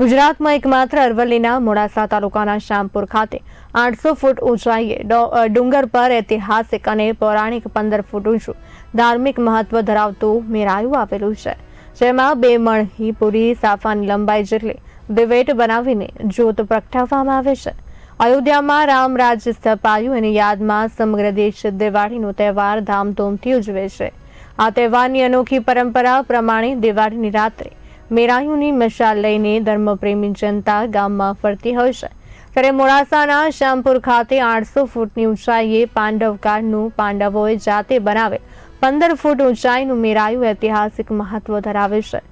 ગુજરાતમાં એકમાત્ર અરવલ્લીના મોડાસા તાલુકાના શ્યામપુર ખાતે આઠસો ફૂટ ઊંચાઈએ ડુંગર પર ઐતિહાસિક અને પૌરાણિક પંદર ફૂટ ઊંચું ધાર્મિક મહત્વ ધરાવતું મેરાયું આવેલું છે. જેમાં બે મણહી પૂરી, સાફાની લંબાઈ જેટલી દિવેટ બનાવીને જ્યોત પ્રગટાવવામાં આવે છે. અયોધ્યામાં રામ રાજ્ય સ્થપાયું એની યાદમાં સમગ્ર દેશ દિવાળીનો તહેવાર ધામધૂમથી ઉજવે છે. આ તહેવારની અનોખી પરંપરા પ્રમાણે દિવાળીની રાત્રે મેરાયુની મશાલ લઈને ધર્મપ્રેમી જનતા ગામમાં ફરતી હોય છે. ત્યારે મોડાસાના શ્યામપુર ખાતે આઠસો ફૂટની ઊંચાઈએ પાંડવકાળનું પાંડવોએ જાતે બનાવેલ પંદર ફૂટ ઊંચાઈનું મેરાયું ઐતિહાસિક મહત્વ ધરાવે છે.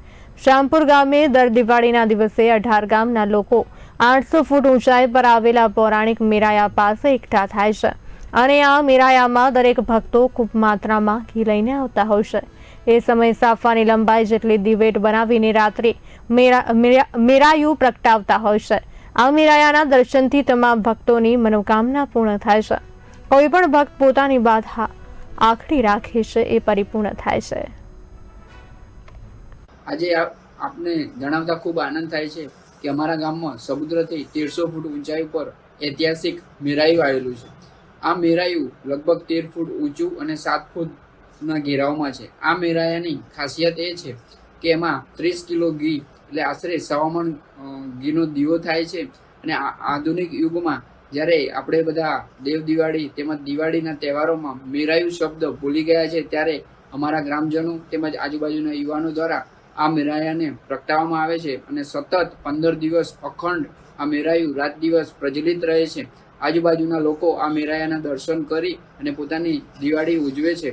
શ્યામપુર ગામે દર દિવાળીના દિવસે અઢાર ગામના લોકો આઠસો ફૂટ ઊંચાઈ પર આવેલા પૌરાણિક મેરાયા પાસે એકઠા થાય છે. અને આ મેરાયામાં દરેક ભક્તો ખૂબ માત્રામાં ઘી લઈને આવતા હોય છે. એ સમયે સાફાની લંબાઈ જેટલી દિવેટ બનાવીને રાત્રે મેરા, મેરા- મેરાયું પ્રગટાવતા હોય છે. આ મેરાયાના દર્શનથી તમામ ભક્તોની મનોકામના પૂર્ણ થાય છે. કોઈ પણ ભક્ત પોતાની બાધા આખરી રાખે છે એ પરિપૂર્ણ થાય છે. આજે આપ- આપને જણાવતા ખૂબ આનંદ થાય છે કે અમારા ગામમાં સમુદ્રથી તેરસો ફૂટ ઊંચાઈ પર ઐતિહાસિક મેરાયું આવેલું છે. આ મેરાયું લગભગ તેર ફૂટ ઊંચું અને સાત ફૂટના ઘેરાવમાં છે. આ મેરાયાની ખાસિયત એ છે કે એમાં ત્રીસ કિલો ઘી એટલે આશરે સવામણ ઘીનો દીવો થાય છે. અને આધુનિક યુગમાં જ્યારે આપણે બધા દેવ દિવાળી તેમજ દિવાળીના તહેવારોમાં મેરાયું શબ્દ ભૂલી ગયા છે ત્યારે અમારા ગ્રામજનો તેમજ આજુબાજુના યુવાનો દ્વારા આ મેરાયાને પ્રગટાવવામાં આવે છે અને સતત પંદર દિવસ અખંડ આ મેરાયું રાત દિવસ પ્રજ્વલિત રહે છે. આજુબાજુના લોકો આ મેરાયાના દર્શન કરી અને પોતાની દિવાળી ઉજવે છે.